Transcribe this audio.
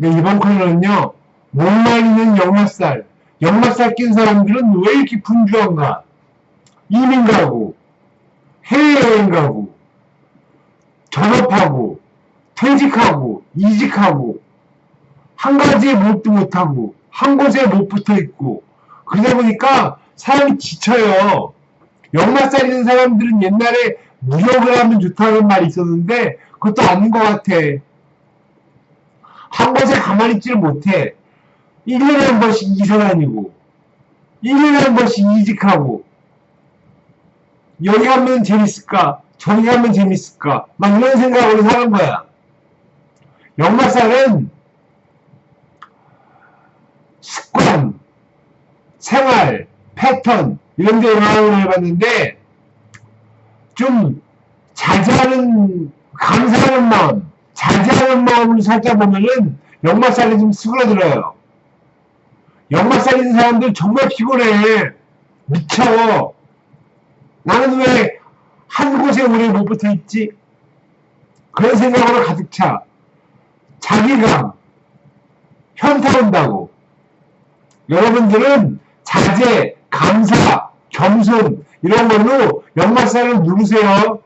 네, 이번 코너는요, 못 말리는 역마살. 역마살 낀 사람들은 왜 이렇게 분주한가? 이민 가고, 해외여행 가고, 졸업하고, 퇴직하고, 이직하고, 한 가지에 못도 못하고, 한 곳에 못 붙어 있고, 그러다 보니까 사람이 지쳐요. 역마살 있는 사람들은 옛날에 무역을 하면 좋다는 말이 있었는데, 그것도 아닌 것 같아. 한 곳에 가만히 있지를 못해. 1년에 한 번씩 이사 다니고, 1년에 한 번씩 이직하고, 여기 가면 재밌을까? 저기 가면 재밌을까? 막 이런 생각으로 사는 거야. 역마살은 습관, 생활, 패턴, 이런 데 영향을 해봤는데, 좀 자제하는, 감사하는 마음, 자제하는 마음을 살다 보면은 역마살이 좀 수그러들어요. 역마살 있는 사람들 정말 피곤해. 미쳐. 나는 왜 한 곳에 오래 못 붙어 있지? 그런 생각으로 가득 차. 자기감, 현타 온다고. 여러분들은 자제, 감사, 겸손, 이런 걸로 역마살을 누르세요.